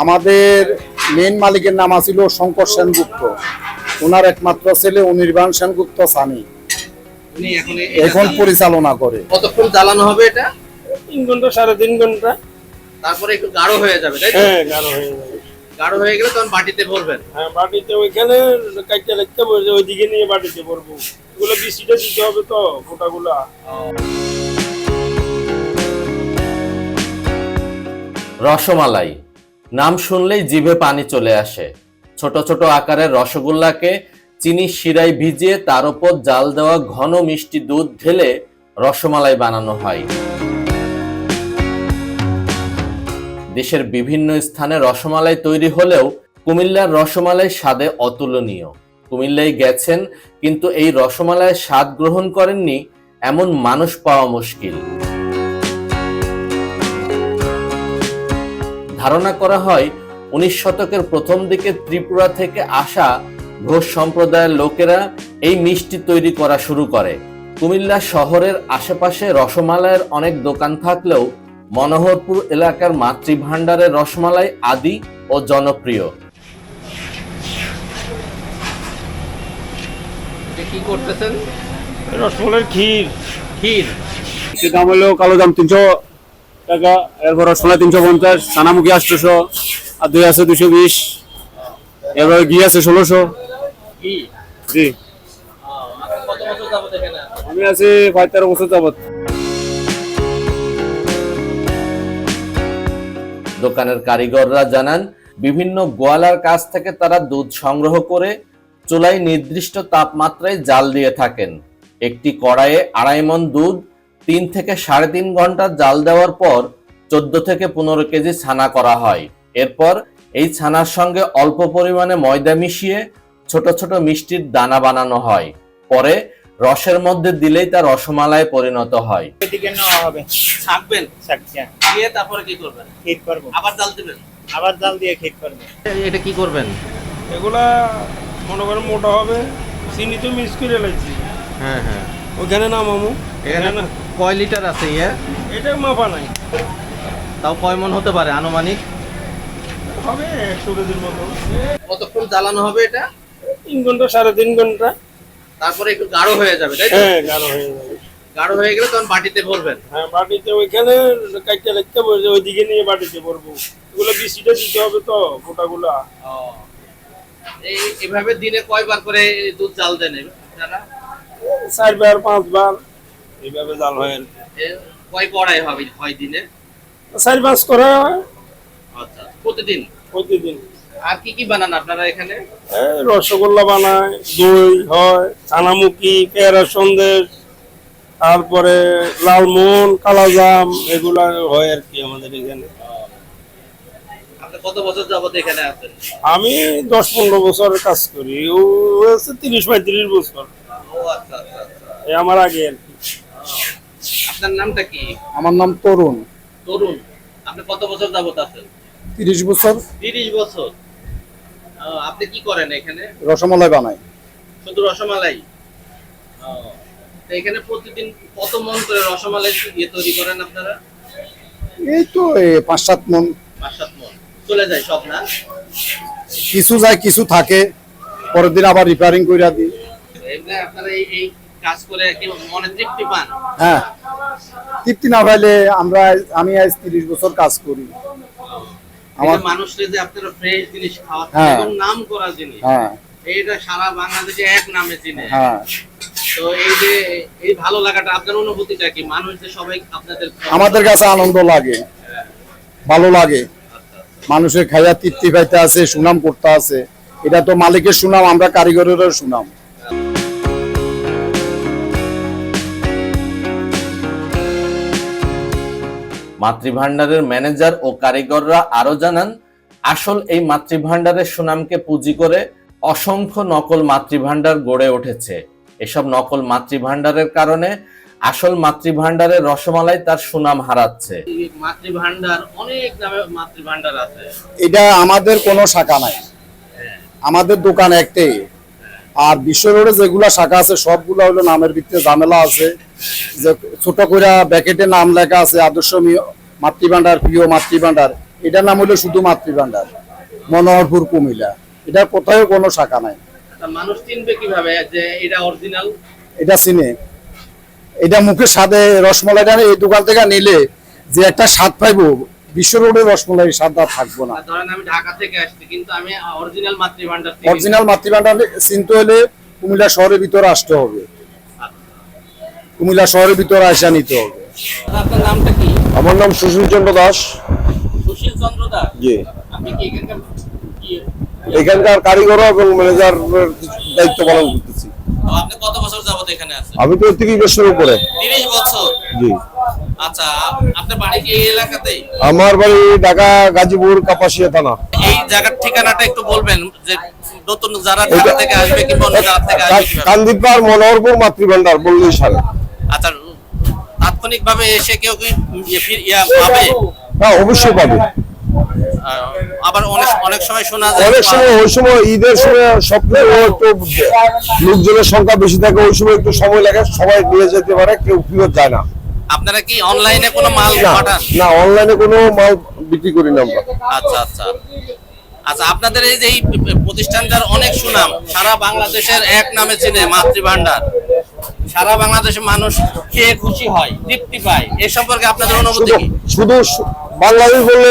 আমাদের মেন মালিকের নাম আছিল শঙ্কর সেনগুপ্ত। ওনার একমাত্র ছেলে অনির্বাণ সেনগুপ্ত স্বামী। উনি এখন এখন পরিচালনা করে। কতক্ষণ জ্বালানো হবে এটা? তিন ঘণ্টা সাড়ে তিন ঘণ্টা। তারপরে একটু গাঢ় হয়ে যাবে তাই হ্যাঁ গাঢ় হয়ে যাবে। গাঢ় হয়ে গেলে তখন বাটিতে ভরবেন। হ্যাঁ বাটিতে ওইখানে বসে ওইদিকে নিয়ে বাটিতে এগুলো বৃষ্টিটা দিতে হবে তো ফোটাগুলা। রসমালাই। নাম শুনলেই জিভে পানি চলে আসে। ছোট ছোট আকারের রসগোল্লাকে চিনি শিরায় ভিজিয়ে তার উপর জাল দেওয়া ঘন মিষ্টি দুধ ঢেলে রসমালাই বানানো হয়। দেশের বিভিন্ন স্থানে রসমালাই তৈরি হলেও কুমিল্লার রসমালাই স্বাদে অতুলনীয়। কুমিল্লায় গেছেন, কিন্তু এই রসমালাইয়ের স্বাদ গ্রহণ করেননি এমন মানুষ পাওয়া মুশকিল। ধারণা করা হয় উনিশ শতকের প্রথম দিকে ত্রিপুরা থেকে আসা ঘোষ সম্প্রদায়ের লোকেরা এই মিষ্টি তৈরি করা শুরু করে। কুমিল্লা শহরের আশেপাশে রসমালাইয়ের অনেক দোকান থাকলেও মনোহরপুর এলাকার মাতৃভাণ্ডারের রসমালাই আদি ও জনপ্রিয়। কি করতেছেন? রসগোল্লার ক্ষীর। ক্ষীর। দাম হলো কালো দাম তিনশো টাকা এরপর রসমালাই তিনশো পঞ্চাশ সানামুখী আটশোশো আর দই আছে দুশো বিশ এরপর ঘি আছে ষোলোশো। জি? আমি আছি পাঁচ তেরো বছর যাবত দোকানের কারিগররা জানান বিভিন্ন গোয়ালার কাছ থেকে তারা দুধ সংগ্রহ করে চুলায় নির্দিষ্ট তাপমাত্রায় জাল দিয়ে থাকেন। একটি কড়াইয়ে আড়াই মন দুধ তিন থেকে সাড়ে তিন ঘণ্টা জাল দেওয়ার পর চোদ্দ থেকে পনেরো কেজি ছানা করা হয়। এরপর এই ছানার সঙ্গে অল্প পরিমাণে ময়দা মিশিয়ে ছোট ছোট মিষ্টির দানা বানানো হয়। পরে রসের মধ্যে দিলেই তা রসমালায় পরিণত হয়। এদিকে নেওয়া হবে। ছাকবেন? দিয়ে তারপরে কি করবেন? ক্ষীর করব। আবার জাল দিবেন? আবার জাল দিয়ে ক্ষীর করব। এটা কি করবেন? এগুলা মনে করেন মোটা হবে চিনি তো মিক্স করে লাগছি হ্যাঁ হ্যাঁ। ওইখানে না মামু এখানে না কয় লিটার আছে ইয়ে? এটা মাপা নাই। তাও কয় মন হতে পারে আনুমানিক? হবে একশো কেজির মতো। কতক্ষণ জ্বালানো হবে এটা? তিন ঘণ্টা সাড়ে তিন ঘণ্টা। তারপরে একটু গাঢ় হয়ে যাবে তাই তো? হ্যাঁ গাঢ় হয়ে যাবে। গাঢ় হয়ে গেলে তখন বাটিতে ভরবেন? হ্যাঁ বাটিতে ওইখানে কাইতে লাগতে বসে ওইদিকে নিয়ে বাটিতে পড়ব এগুলো বৃষ্টিটা দিতে হবে তো ফোটাগুলা এই এভাবে দিনে কয়বার করে দুধ জাল দেন আপনারা? চারবার পাঁচবার। এইভাবে জাল হয় আর কয় কড়াই হবে হয় দিনে? চার পাঁচ করা হয়। আচ্ছা প্রতিদিন? প্রতিদিন। আর কি কি বানান আপনারা এখানে? এই রসগোল্লা বানায় দই হয় ছানামুখি পেয়ারা সন্দেশ তারপরে লালমোহন কালাজাম এগুলা হয় আর কি আমাদের এখানে। কত বছর যাবত এখানে আছেন? আমি দশ পনেরো বছর কাজ করি। ও হচ্ছে তিরিশ পঁয়ত্রিশ বছর। ও আচ্ছা আচ্ছা আচ্ছা। এই আমার আগে আর কি। আপনার নামটা কি? আমার নাম তরুণ। তরুণ। আপনি কত বছর যাবত আছেন? তিরিশ বছর। তিরিশ বছর। আপনি কি করেন এখানে? রসমালাই বানাই। শুধু রসমালাই? এখানে প্রতিদিন কত মন করে রসমালাই ইয়ে তৈরি করেন আপনারা? এই তো পাঁচ সাত মন। পাঁচ সাত মন। চলে যায় সব না? কিছু যায় কিছু থাকে। পরের দিন আবার রিপেয়ারিং করে দিই। আপনারা এই কাজ করে কি মনে তৃপ্তি পান? হ্যাঁ। তৃপ্তি না পাইলে আমরা আমি আজ তিরিশ বছর কাজ করি। আমার মানুষকে যে আপনারা ফ্রেশ জিনিস খাওয়াচ্ছেন হ্যাঁ। এবং নাম করা জিনিস। হ্যাঁ। এইটা সারা বাংলাদেশে এক নামে চিনে। হ্যাঁ। তো এই যে এই ভালো লাগাটা আপনার অনুভূতিটা কি? মানুষ যে সবাই আপনাদের আমাদের কাছে আনন্দ লাগে। ভালো লাগে। মানুষের খাইয়া তৃপ্তি পাইতে আছে সুনাম করতে আছে। এটা তো মালিকের সুনাম আমরা কারিগরেরও সুনাম। মাতৃভাণ্ডারের ম্যানেজার ও কারিগররা আরও জানান আসল এই মাতৃভাণ্ডারের সুনামকে পুঁজি করে অসংখ্য নকল মাতৃভাণ্ডার গড়ে উঠেছে। এসব নকল মাতৃভাণ্ডারের কারণে আসল মাতৃভাণ্ডারের রসমালাই তার সুনাম হারাচ্ছে। এই মাতৃভান্ডার অনেক নামে মাতৃভান্ডার আছে। এটা আমাদের কোনো শাখা নাই। আমাদের দোকান একটাই। আর বিশ্ব রোডে যেগুলা শাখা আছে সবগুলা হলো নামের ভিত্তিতে ঝামেলা আছে। যে ছোট করে ব্যাকেটে নাম লেখা আছে আদর্শ মাতৃভাণ্ডার প্রিয় মাতৃভাণ্ডার। এটার নাম হলো শুধু মাতৃভান্ডার মনোহরপুর কুমিল্লা। এটা কোথাও কোনো শাখা নাই। মানুষ চিনবে কীভাবে যে এটা অরিজিনাল এটা চিনে। এটা মুখের স্বাদে রসমলাইটা এই দোকান থেকে নিলে যে একটা স্বাদ পাইবো বিশ্ব রোডের রসমলাই আর থাকব না। ধরেন আমি ঢাকা থেকে আসছি কিন্তু আমি অরিজিনাল মাতৃভান্ডার অরিজিনাল মাতৃভান্ডার চিনতে হলে কুমিল্লা শহরের ভিতরে আসতে হবে। কুমিল্লা শহরের ভিতরে আসা নিতে হবে। আপনার নামটা কি? আমার নাম সুশীল চন্দ্র দাস। সুশীল চন্দ্র দাস? জি। আপনি কি এখানকার এখানকার কারিগর এবং ম্যানেজার দায়িত্ব পালন করতেছি। আপনি কত বছর যাবত এখানে আছেন? আমি তো তিরিশ বছরের উপরে। তিরিশ বছর? জি। আচ্ছা আপ- আপনার বাড়ি কি এই এলাকাতেই? আমার বাড়ি ঢাকা গাজীপুর কাপাসিয়া থানা। এই জায়গার ঠিকানাটা একটু বলবেন যে নতুন যারা ঢাকা থেকে আসবে অন্য জায়গা থেকে আসবে মনোহরপুর মাতৃভান্ডার বললেই সারে আচ্ছা এসে কেউ কি ইয়ে ইয়া পাবে? হ্যাঁ অবশ্যই পাবে। আবার অনেক অনেক সময় শোনা যায়। অনেক সময় ওই সময় ঈদের সময় একটু লোকজনের সংখ্যা বেশি থাকে ওই সময় একটু সময় লাগে সবাই নিয়ে যেতে পারে কেউ ফিরত যায় না। আপনারা কি অনলাইনে কোনো মাল পাঠান? না অনলাইনে কোনো মাল বিক্রি করি না আমরা। আচ্ছা আচ্ছা। আচ্ছা আপনাদের এই যে এই প্রতিষ্ঠানটার অনেক সুনাম সারা বাংলাদেশের এক নামে চিনে মাতৃভান্ডার সারা বাংলাদেশের মানুষ খেয়ে খুশি হয় তৃপ্তি পায় এ সম্পর্কে আপনাদের অনুভূতি শুধু কি? শুধু বাংলাদেশ বললে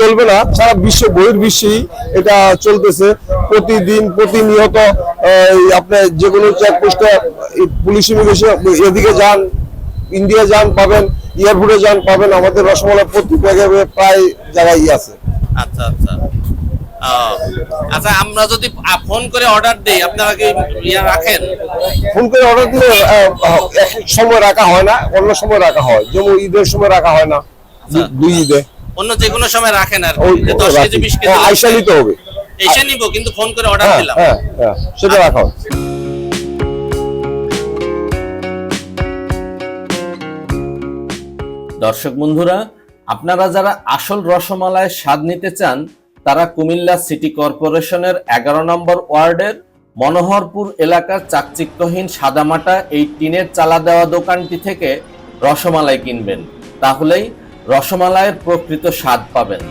চলবে না সারা বিশ্ব বহির্বিশ্বেই এটা চলতেছে। প্রতিদিন প্রতিনিয়ত আপনার আপনি যে কোনো চেকপোস্টে পুলিশ ইমিগ্রেশন এদিকে যান ইন্ডিয়া যান পাবেন এয়ারপোর্টে যান পাবেন আমাদের রসমালাই প্রতি ব্যাগে প্রায় জায়গায় আছে। আচ্ছা আচ্ছা। আচ্ছা আমরা যদি ফোন করে অর্ডার দিই আপনারা কি ইয়া রাখেন? ফোন করে অর্ডার দিলে এক সময় রাখা হয় না অন্য সময় রাখা হয়। যেমন ঈদের সময় রাখা হয় না দুই ঈদে। অন্য যে কোনো সময় রাখেন আর দশ কেজি। বিশ হ্যাঁ, আইসা নিতে হবে। এসে নিব কিন্তু ফোন করে অর্ডার হ্যাঁ দিলাম। হ্যাঁ হ্যাঁ সেটা রাখা হয়। দর্শক বন্ধুরা, আপনারা যারা আসল রসমালায় স্বাদ নিতে চান, তারা কুমিল্লা সিটি কর্পোরেশনের এগারো নম্বর ওয়ার্ডের মনোহরপুর এলাকার চাকচিক্যহীন সাদামাটা এই টিনের চালা দেওয়া দোকানটি থেকে রসমালাই কিনবেন। তাহলেই রসমালাইয়ের প্রকৃত স্বাদ পাবেন।